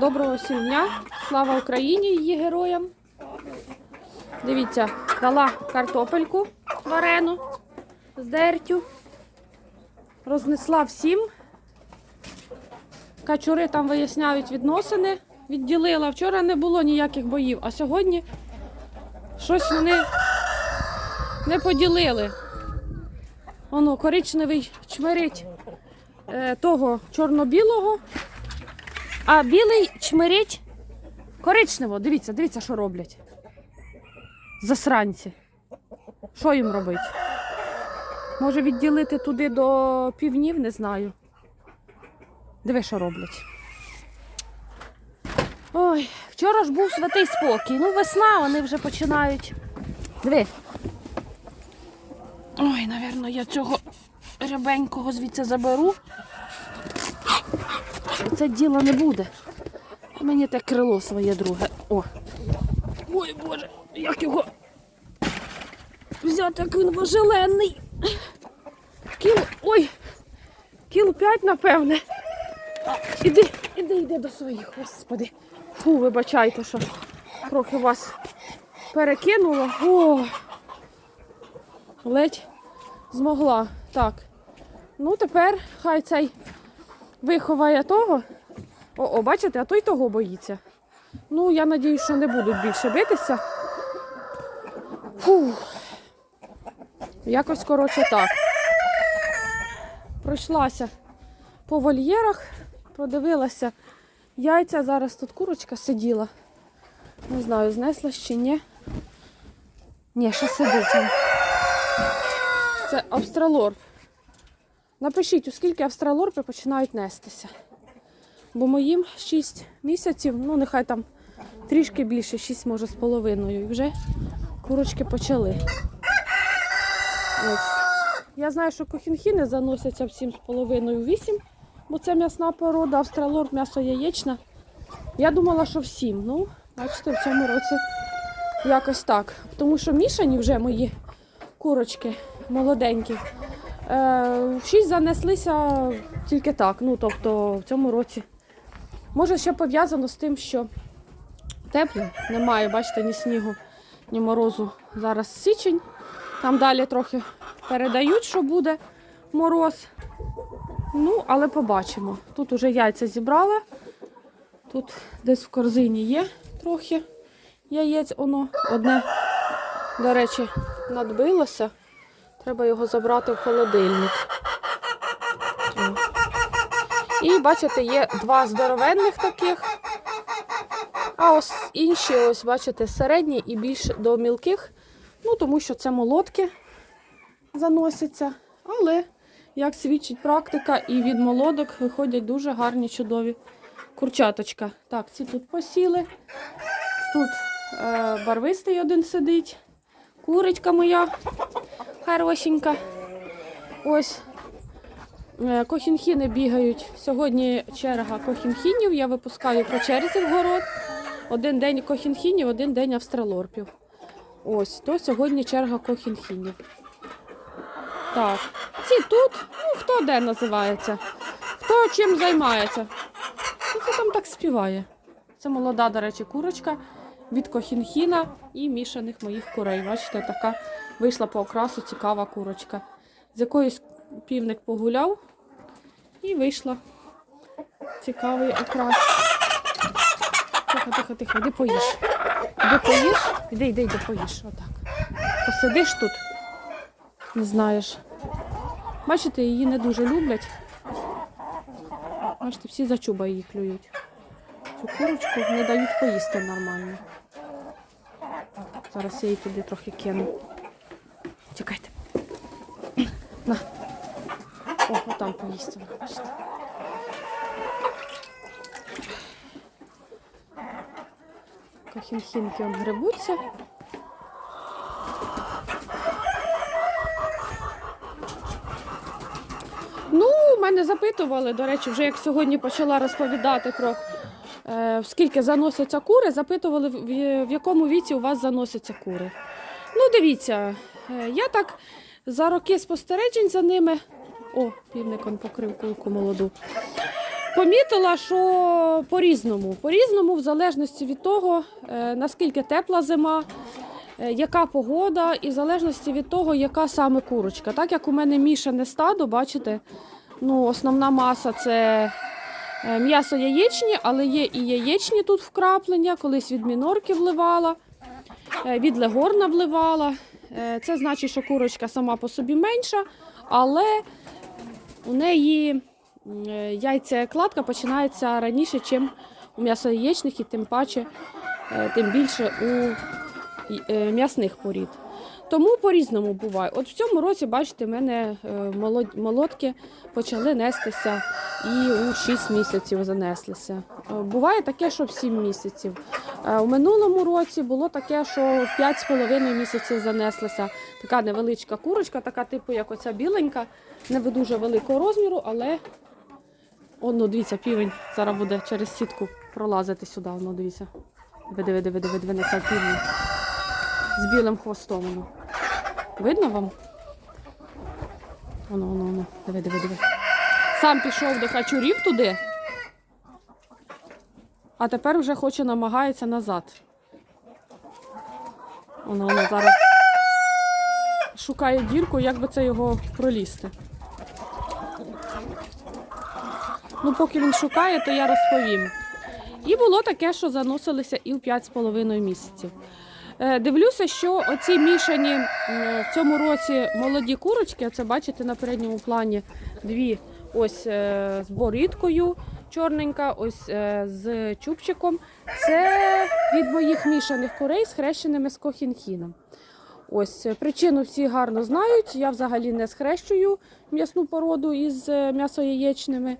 Доброго всім дня! Слава Україні її героям! Дивіться, дала картопельку варену з дертю. Рознесла всім. Качури там виясняють відносини. Відділила. Вчора не було ніяких боїв, а сьогодні щось вони не поділили. Воно коричневий чмирить е, того чорно-білого, а білий чмирить коричнево. Дивіться, дивіться, що роблять. Засранці. Що їм робити? Може відділити туди до півнів, не знаю. Диви, що роблять. Ой, вчора ж був святий спокій. Ну, весна, вони вже починають. Диви. Ой, напевно, я цього рябенького звідси заберу. Це діло не буде. Мені те крило своє друге. О. Ой, Боже, як його взяти, як він важеленний. Кіл, ой, кіл п'ять, напевне. Іди, іди, іди до своїх, господи. Фу, вибачайте, що трохи вас перекинуло. О, ледь змогла. Так. Ну, тепер хай цей виховає того. О, о, бачите, а той того боїться. Ну, я надію, що не будуть більше битися. Фу. Якось, коротше, так. Пройшлася по вольєрах, подивилася яйця. Зараз тут курочка сиділа. Не знаю, знесла чи ні. Ні, ще сидить. Це австралорп. Напишіть, у скільки австралорпи починають нестися. Бо моїм 6 місяців, ну нехай там трішки більше, 6 може з половиною. І вже курочки почали. Ось. Я знаю, що кохінхіни заносяться в 7,5 8, бо це м'ясна порода, австралорп, м'ясо яєчна. Я думала, що в 7. Ну, бачите, в цьому році якось так. Тому що мішані вже мої курочки молоденькі. Е, 6 занеслися тільки так. Ну, тобто в цьому році. Може, ще пов'язано з тим, що тепло, немає, бачите, ні снігу, ні морозу. Зараз січень. Там далі трохи передають, що буде мороз. Ну, але побачимо. Тут уже яйця зібрала. Тут десь в корзині є трохи яєць. Воно одне, до речі, надбилося. Треба його забрати в холодильник. І бачите, є два здоровенних таких. А ось інші, ось, бачите, середні і більш до мілких. Ну, тому що це молодки заносяться. Але, як свідчить практика, і від молодок виходять дуже гарні, чудові курчаточка. Так, ці тут посіли. Тут е, барвистий один сидить. Курочка моя хорошенька. Ось е, кохінхіни бігають. Сьогодні черга кохінхінів. Я випускаю по черзі в город. Один день кохінхінів, один день австралорпів. Ось, то сьогодні черга кохінхінів. Так, ці тут, ну хто де називається, хто чим займається. Ну, Хто там так співає? Це молода, до речі, курочка від кохінхіна і мішаних моїх курей. Бачите, така вийшла по окрасу цікава курочка. З якоюсь півник погуляв і вийшла цікавий окрас. Тихо, тихо, тихо, іди поїж. Іди поїж, іди, іди, іди поїж. Отак. Посидиш тут, не знаєш. Бачите, її не дуже люблять. Бачите, всі за чуба її клюють. Цю курочку не дають поїсти нормально. Зараз я її туди трохи кину. Чекайте. На. О, отам поїсти. вона, Бачите. Кохінхінки грибуться. Ну, мене запитували, до речі, вже як сьогодні почала розповідати про е, скільки заносяться кури, запитували, в, в якому віці у вас заносяться кури. Ну, дивіться, е, я так за роки спостережень за ними. О, півник он покрив курку молоду. помітила, що по-різному. По-різному, в залежності від того, е, наскільки тепла зима, е, яка погода, і в залежності від того, яка саме курочка. Так як у мене мішане стадо, бачите, ну, основна маса це е, м'ясо яєчні, але є і яєчні тут вкраплення, колись від мінорки вливала, від легорна вливала. Це значить, що курочка сама по собі менша, але у неї яйця-кладка починається раніше, ніж у м'ясоєчних і тим паче, е, тим більше у е, м'ясних порід. Тому по-різному буває. От в цьому році, бачите, мене е, молодки почали нестися і у 6 місяців занеслися. Е, Буває таке, що в 7 місяців. Е, У минулому році було таке, що в 5,5 місяців занеслася така невеличка курочка, така типу, як оця біленька, не дуже великого розміру, але О, ну дивіться, півень зараз буде через сітку пролазити сюди. Ну, дивіться. Диви, диви, диви, диви, диви, несе півень. З білим хвостом. воно. Видно вам? Воно, воно, воно. Диви, диви, диви. Сам пішов до качурів туди. А тепер вже хоче намагається назад. Воно, воно зараз шукає дірку, як би це його пролізти. Ну, поки він шукає, то я розповім. І було таке, що заносилися і в 5,5 місяців. Е, Дивлюся, що оці мішані в цьому році молоді курочки, це бачите на передньому плані дві ось е, з борідкою чорненька, ось е, з чубчиком. Це від моїх мішаних курей з хрещеними з кохінхіном. Ось причину всі гарно знають. Я взагалі не схрещую м'ясну породу із м'ясояєчними.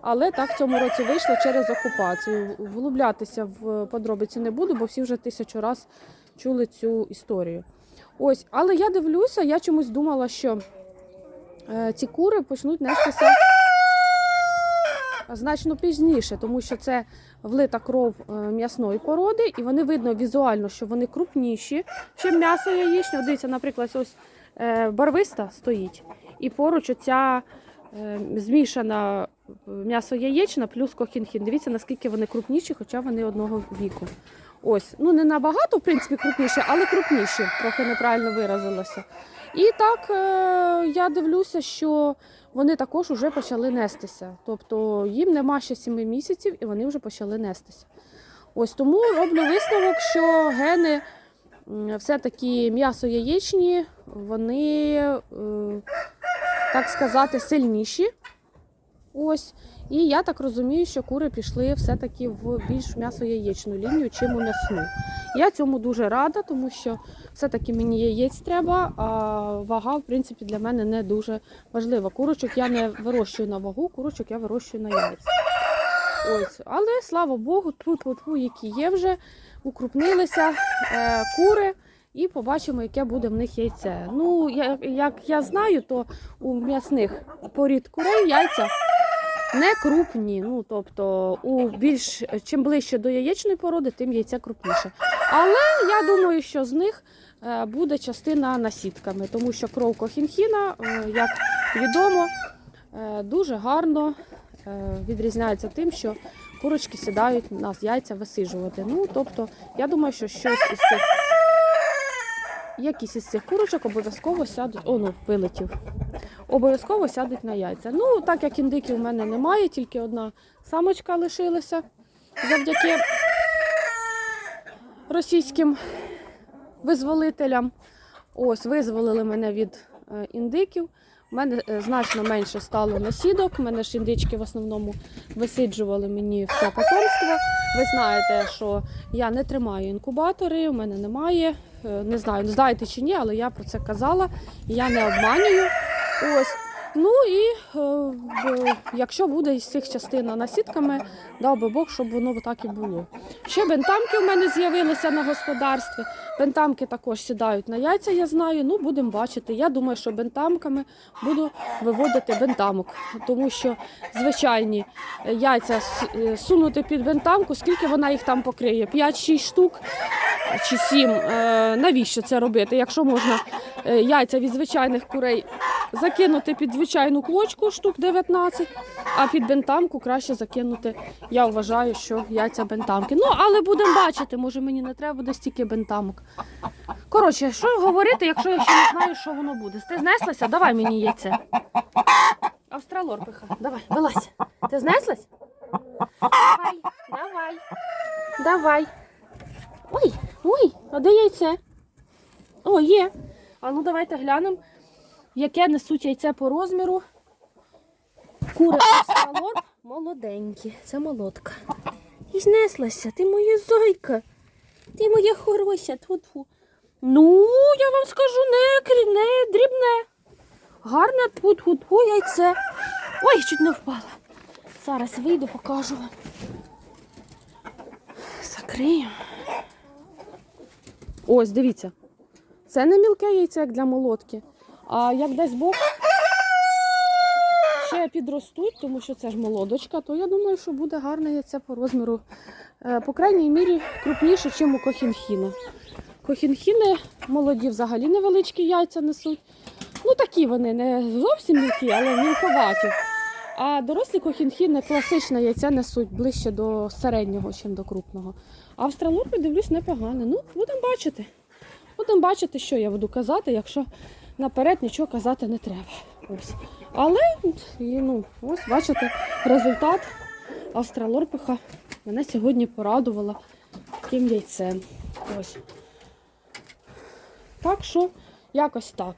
Але так в цьому році вийшло через окупацію. Влюблятися в подробиці не буду, бо всі вже тисячу раз чули цю історію. Ось, але я дивлюся, я чомусь думала, що е, ці кури почнуть нестися значно пізніше, тому що це влита кров е, м'ясної породи, і вони видно візуально, що вони крупніші, ніж м'ясо яєчне. Дивіться, наприклад, ось е, барвиста стоїть, і поруч оця змішана м'ясо яєчна плюс кохінхін. Дивіться, наскільки вони крупніші, хоча вони одного віку. Ось, ну не набагато, в принципі, крупніші, але крупніші, трохи неправильно виразилося. І так е, я дивлюся, що вони також вже почали нестися. Тобто їм нема ще 7 місяців і вони вже почали нестися. Ось тому роблю висновок, що гени все-таки м'ясо яєчні, вони, е, так сказати, сильніші. Ось. І я так розумію, що кури пішли все-таки в більш м'ясо-яєчну лінію, чим у м'ясну. Я цьому дуже рада, тому що все-таки мені яєць треба, а вага, в принципі, для мене не дуже важлива. Курочок я не вирощую на вагу, курочок я вирощую на яйця. Ось. Але слава Богу, тут які є вже, укрупнилися е, кури. І побачимо, яке буде в них яйце. Ну, я- як я знаю, то у м'ясних порід курей яйця не крупні. Ну, тобто, у більш чим ближче до яєчної породи, тим яйця крупніше. Але я думаю, що з них е, буде частина насідками, тому що кров кохінхіна, е, як відомо, е, дуже гарно відрізняється тим, що курочки сідають на яйця висиджувати. Ну, тобто, я думаю, що щось із цих. Якісь із цих курочок обов'язково сядуть. О, ну, вилетів. Обов'язково сядуть на яйця. Ну, так як індиків у мене немає, тільки одна самочка лишилася завдяки російським визволителям. Ось, визволили мене від е, індиків. У мене е, значно менше стало насідок. У мене ж індички в основному висиджували мені все потомство. Ви знаєте, що я не тримаю інкубатори, у мене немає. Е, Не знаю, знаєте чи ні, але я про це казала. Я не обманюю. Ось. Ну і е, якщо буде із цих частина насідками, дав би Бог, щоб воно так і було. Ще бентамки в мене з'явилися на господарстві. Бентамки також сідають на яйця, я знаю. Ну, будемо бачити. Я думаю, що бентамками буду виводити бентамок, тому що звичайні е, яйця е, сунути під бентамку, скільки вона їх там покриє? 5-6 штук чи 7. Навіщо це робити? Якщо можна е, яйця від звичайних курей закинути під звичайну квочку штук 19, а під бентамку краще закинути. Я вважаю, що яйця бентамки. Ну, але будемо бачити, може мені не треба буде стільки бентамок. Коротше, що говорити, якщо я ще не знаю, що воно буде. Ти знеслася? Давай мені яйце. Австралорпиха, давай, вилазь. Ти знеслась? Давай, давай, давай. Ой, ой, а де яйце? О, є. А ну давайте глянемо, яке несуть яйце по розміру. Кури Австралорп молоденькі. Це молодка. І знеслася, ти моя зойка. Ти моя хороша. Тьфу-тьфу. Ну, я вам скажу, не, не дрібне. Гарне тьфу-тьфу-тьфу яйце. Ой, чуть не впала. Зараз вийду, покажу вам. Закрию. Ось, дивіться. Це не мілке яйце, як для молотки. А як десь Бог ще підростуть, тому що це ж молодочка, то я думаю, що буде гарне яйце по розміру. Е, По крайній мірі крупніше, ніж у кохінхіна. Кохінхіни молоді взагалі невеличкі яйця несуть. Ну такі вони не зовсім мілкі, але мілковаті. А дорослі кохінхіни класичне яйця несуть ближче до середнього, ніж до крупного. А австралопи, дивлюсь, непогано. Ну, будемо бачити. Будемо бачити, що я буду казати, якщо наперед нічого казати не треба. Ось. Але ну, ось бачите, результат австралорпиха мене сьогодні порадувала таким яйцем. Ось. Так що, якось так.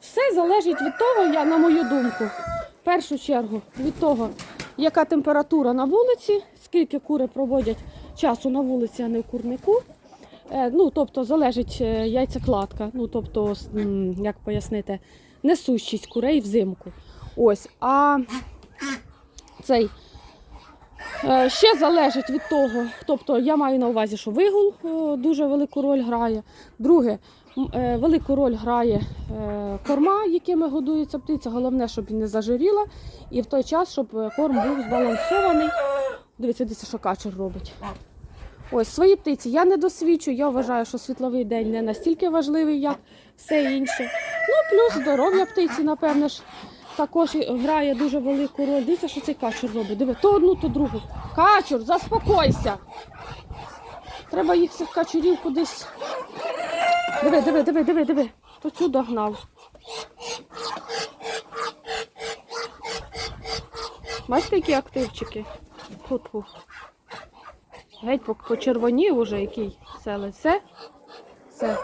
Все залежить від того, я, на мою думку, в першу чергу від того, яка температура на вулиці, скільки кури проводять часу на вулиці, а не в курнику. Е, Ну, тобто залежить е, яйцекладка, ну тобто, як пояснити, несущість курей взимку. Ось. А цей е, ще залежить від того, тобто я маю на увазі, що вигул дуже велику роль грає. Друге, велику роль грає корма, якими годується птиця. Головне, щоб не зажиріла, і в той час, щоб корм був збалансований. Дивіться, дивіться, що качер робить. Ось свої птиці я не досвідчу. Я вважаю, що світловий день не настільки важливий, як все інше. Ну, плюс здоров'я птиці, напевне ж, також грає дуже велику роль. Дивіться, що цей качур робить. Диви, то одну, то другу. Качур, заспокойся. Треба їх цих качурів кудись. Диви, диви, диви, диви, диви. То цю догнав. Бачите, які активчики? Фу-фу. Геть по- почервонів уже який селець. Все? Все.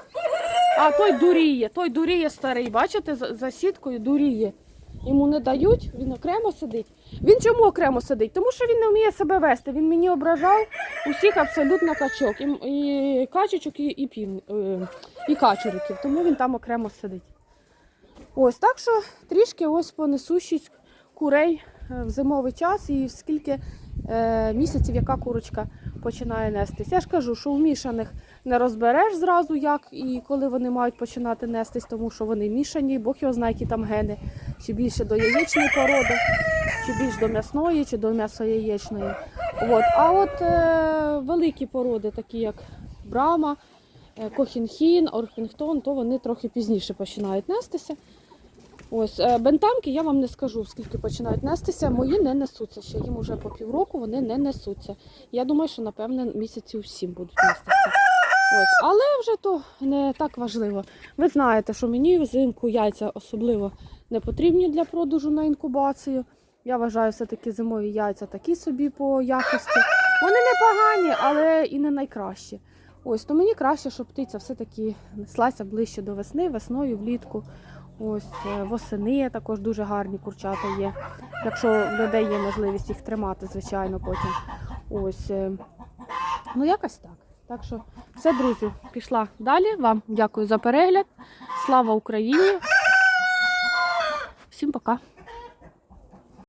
А той дуріє, той дуріє старий. Бачите, за, за сіткою дуріє. Йому не дають, він окремо сидить. Він чому окремо сидить? Тому що він не вміє себе вести. Він мені ображав усіх абсолютно качок. І, і качечок, і, і, пів, е, і качуриків. Тому він там окремо сидить. Ось так що трішки ось по несущість курей е, в зимовий час і скільки е, місяців яка курочка починає нестись. Я ж кажу, що у мішаних не розбереш зразу, як і коли вони мають починати нестись, тому що вони мішані, Бог його знає, які там гени, чи більше до яєчної породи, чи більш до м'ясної, чи до м'ясо-яєчної. От. А от е, великі породи, такі як Брама, е, Кохінхін, Орпінгтон, то вони трохи пізніше починають нестися. Ось е, бентамки я вам не скажу, скільки починають нестися. Мої не несуться ще. Їм уже по півроку вони не несуться. Я думаю, що напевне місяців сім будуть нестися. Ось, але вже то не так важливо. Ви знаєте, що мені взимку яйця особливо не потрібні для продажу на інкубацію. Я вважаю, все-таки зимові яйця такі собі по якості. Вони непогані, але і не найкращі. Ось, то мені краще, щоб птиця все-таки неслася ближче до весни, весною, влітку. Ось е, восени також дуже гарні курчата є. Якщо в людей є можливість їх тримати, звичайно, потім. Ось. Е, ну, якось так. Так що, все, друзі, пішла далі. Вам дякую за перегляд. Слава Україні! Всім пока!